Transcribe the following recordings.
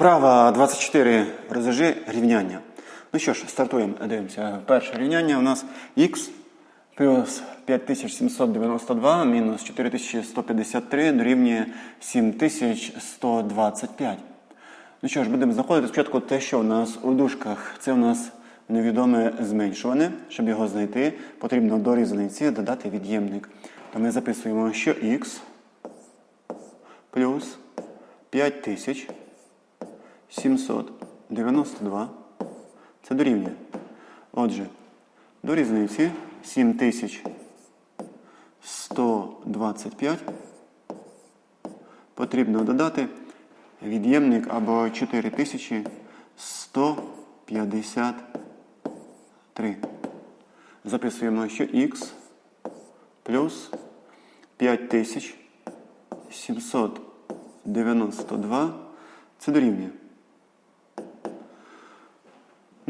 Вправа 24. Розв'яжи рівняння. Ну що ж, стартуємо. Дивимося. Перше рівняння у нас х плюс 5792 мінус 4153 дорівнює 7125. Ну що ж, будемо знаходити спочатку те, що у нас у дужках. Це у нас невідоме зменшуване. Щоб його знайти, потрібно до різниці додати від'ємник. То ми записуємо, що х плюс 5792. Це дорівнює. Отже, до різниці 7125 потрібно додати від'ємник або 4153. Записуємо, що х плюс 5792 це дорівнює.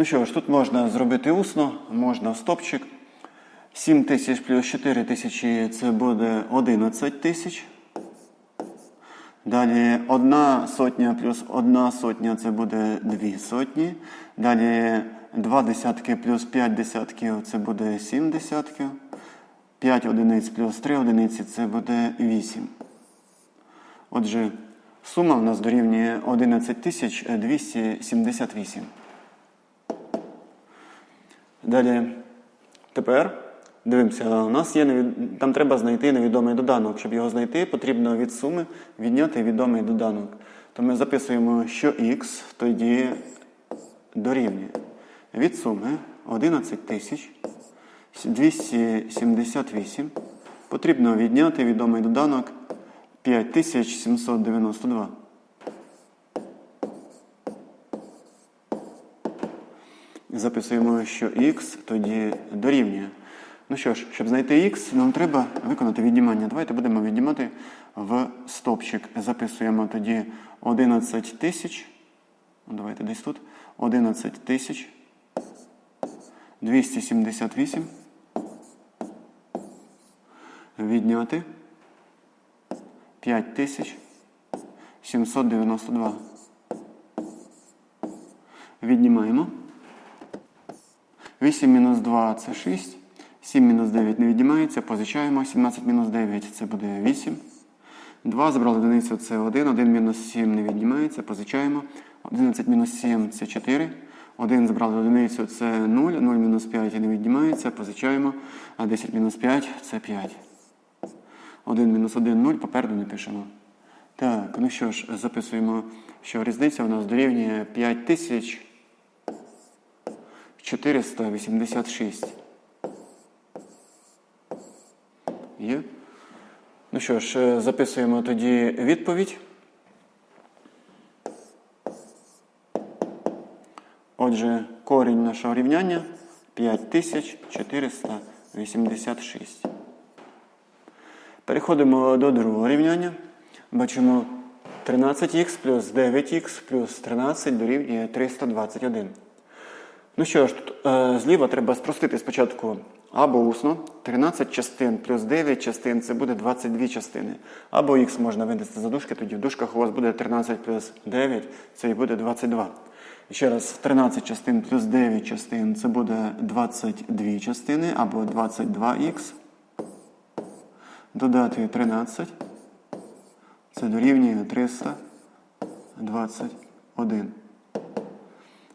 Ну що ж, тут можна зробити усно, можна стопчик. 7 тисяч плюс 4 тисячі це буде 11 тисяч. Далі 1 сотня плюс 1 сотня це буде 2 сотні. Далі 2 десятки плюс 5 десятків це буде 7 десятків. 5 одиниць плюс 3 одиниці це буде 8. Отже, сума в нас дорівнює 11 278. Далі, тепер дивимося, у нас є невід... там треба знайти невідомий доданок. Щоб його знайти, потрібно від суми відняти відомий доданок. То ми записуємо, що х тоді дорівнює від суми 11 тисяч 278. Потрібно відняти відомий доданок 5792. Записуємо, що х тоді дорівнює. Ну що ж, щоб знайти х, нам треба виконати віднімання. Давайте будемо віднімати в стопчик. Записуємо тоді 11 тисяч. Ну, Давайте десь тут. 11 тисяч 278. Відняти 5 тисяч 792. Віднімаємо. 8 мінус 2 це 6. 7 мінус 9 не віднімається, позичаємо. 17 мінус 9 це буде 8. 2 забрали одиницю це 1. 1 мінус 7 не віднімається, позичаємо. 11 мінус 7 це 4. 1 забрали одиницю це 0. 0 мінус 5 не віднімається, позичаємо. А 10 мінус 5 це 5. 1 мінус 1 0, попереду не пишемо. Так, ну що ж, записуємо, що різниця у нас дорівнює 5000. 486. Є? Ну що ж, е, записуємо тоді відповідь. Отже, корінь нашого рівняння 5486. Переходимо до другого рівняння. Бачимо 13х плюс 9х плюс 13 дорівнює 321. Ну що ж, тут е, зліва треба спростити спочатку або усно. 13 частин плюс 9 частин це буде 22 частини. Або х можна винести за дужки, тоді в дужках у вас буде 13 плюс 9, це і буде 22. Ще раз, 13 частин плюс 9 частин це буде 22 частини, або 22х. Додати 13. Це дорівнює 321.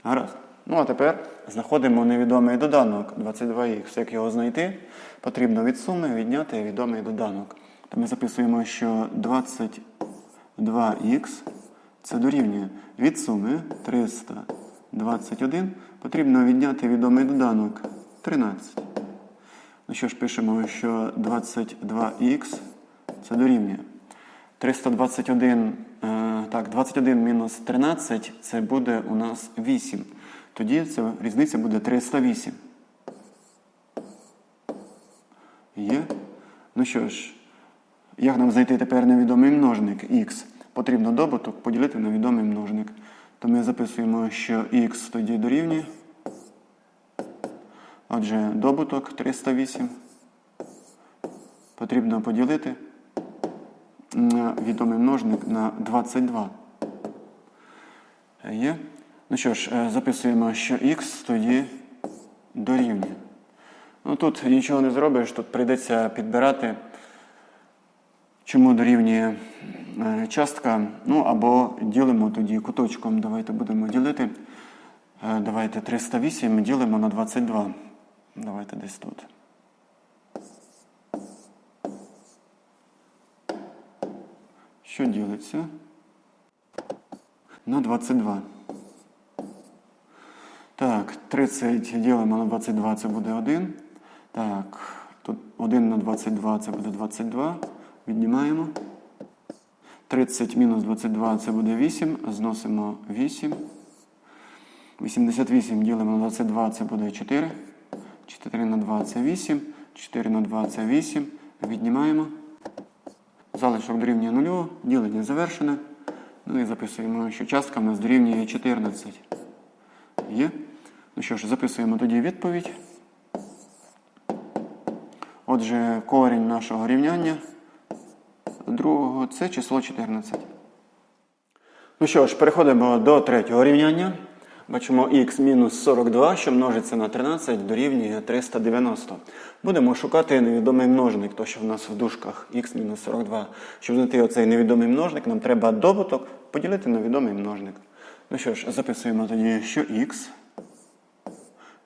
Гаразд. Ну, а тепер знаходимо невідомий доданок 22х. Як його знайти? Потрібно від суми відняти відомий доданок. То ми записуємо, що 22х це дорівнює від суми 321. Потрібно відняти відомий доданок 13. Ну що ж, пишемо, що 22х це дорівнює. 321, е, так, 21 мінус 13 це буде у нас 8. Тоді ця різниця буде 308. Є. Ну що ж, як нам знайти тепер невідомий множник х? Потрібно добуток поділити на відомий множник. То ми записуємо, що х тоді дорівнює. Отже, добуток 308. Потрібно поділити на відомий множник на 22. Є. Ну що ж, е, записуємо, що х тоді дорівнює. Ну тут нічого не зробиш, тут прийдеться підбирати, чому дорівнює е, частка. Ну або ділимо тоді куточком. Давайте будемо ділити. Е, Давайте 308 ділимо на 22. Давайте десь тут. Що ділиться? На 22. Так, 30 ділимо на 22, це буде 1. Так, тут 1 на 22 це буде 22. Віднімаємо. 30 мінус 22 це буде 8. Зносимо 8. 88 ділимо на 22, це буде 4. 4 на 2 це 8. 4 на 2 це 8. Віднімаємо. Залишок дорівнює 0, ділення завершене. Ну і записуємо, що частка в нас дорівнює 14. Є. Ну що ж, записуємо тоді відповідь. Отже, корінь нашого рівняння другого це число 14. Ну що ж, переходимо до третього рівняння. Бачимо х мінус 42, що множиться на 13, дорівнює 390. Будемо шукати невідомий множник, то що в нас в дужках х мінус 42. Щоб знайти оцей невідомий множник, нам треба добуток поділити на відомий множник. Ну що ж, записуємо тоді, що х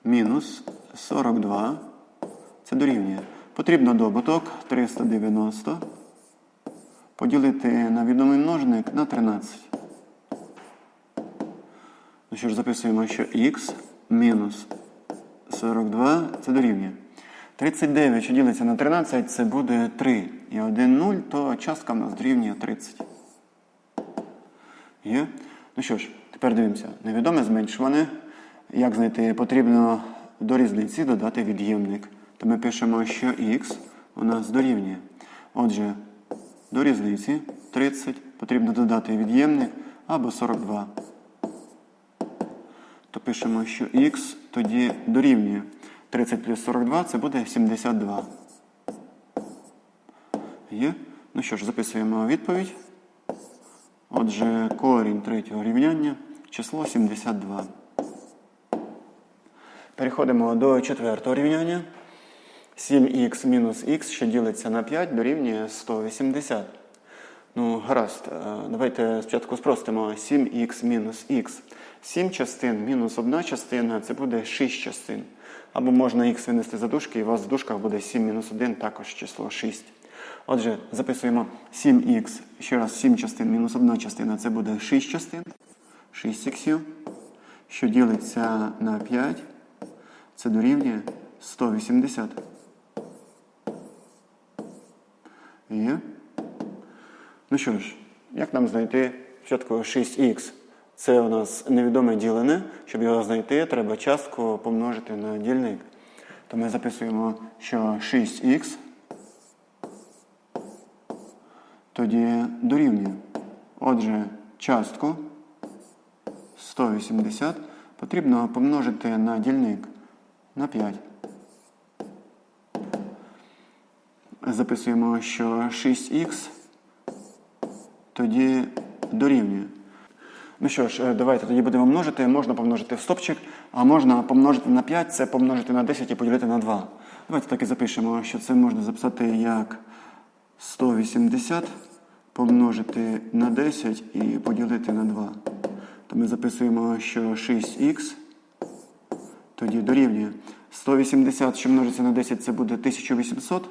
мінус 42. Це дорівнює. Потрібно добуток 390 поділити на відомий множник на 13. Ну що ж, записуємо, що х мінус 42 це дорівнює. 39, що ділиться на 13, це буде 3. І 1 0, то частка в нас дорівнює 30. Є? Ну що ж, тепер дивимося. Невідоме зменшуване. Як знайти, потрібно до різниці додати від'ємник. То ми пишемо, що х у нас дорівнює. Отже, до різниці 30 потрібно додати від'ємник або 42. То пишемо, що х тоді дорівнює 30 плюс 42 це буде 72. Є? Ну що ж, записуємо відповідь. Отже, корінь третього рівняння число 72. Переходимо до четвертого рівняння. 7х мінус х, що ділиться на 5, дорівнює 180. Ну, гаразд, е, давайте спочатку спростимо 7х мінус х. 7 частин мінус 1 частина це буде 6 частин. Або можна х винести за дужки, і у вас в дужках буде 7 мінус 1, також число 6. Отже, записуємо 7х, ще раз 7 частин мінус 1 частина це буде 6 частин. 6 іксів, що ділиться на 5, це дорівнює 180. Є. Ну що ж, як нам знайти спочатку 6х? Це у нас невідоме ділене. Щоб його знайти, треба частку помножити на дільник. То ми записуємо, що 6х тоді дорівнює. Отже, частку 180 потрібно помножити на дільник на 5. Записуємо, що 6х тоді дорівнює. Ну що ж, е, давайте тоді будемо множити. Можна помножити в стопчик, а можна помножити на 5, це помножити на 10 і поділити на 2. Давайте так і запишемо, що це можна записати як 180 помножити на 10 і поділити на 2. То ми записуємо, що 6х тоді дорівнює. 180, що множиться на 10, це буде 1800,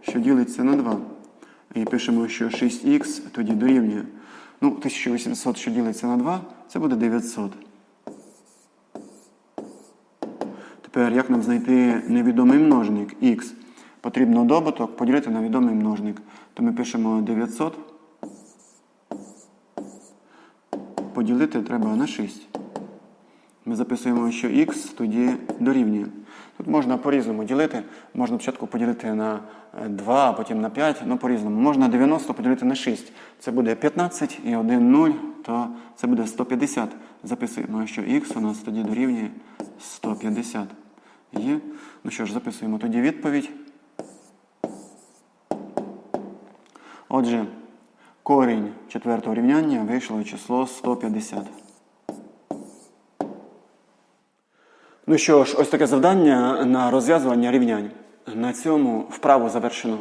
що ділиться на 2. І пишемо, що 6х тоді дорівнює. Ну, 1800, що ділиться на 2, це буде 900. Тепер, як нам знайти невідомий множник х? Потрібно добуток поділити на відомий множник. То ми пишемо 900. Поділити треба на 6. Ми записуємо, що х тоді дорівнює. Тут можна по-різному ділити. Можна спочатку поділити на 2, а потім на 5, ну по-різному. Можна 90 поділити на 6. Це буде 15 і 1 0, то це буде 150. Записуємо, що х у нас тоді дорівнює 150. Є. Ну що ж, записуємо тоді відповідь. Отже, Корінь четвертого рівняння вийшло число 150. Ну що ж, ось таке завдання на розв'язування рівнянь. На цьому вправу завершено.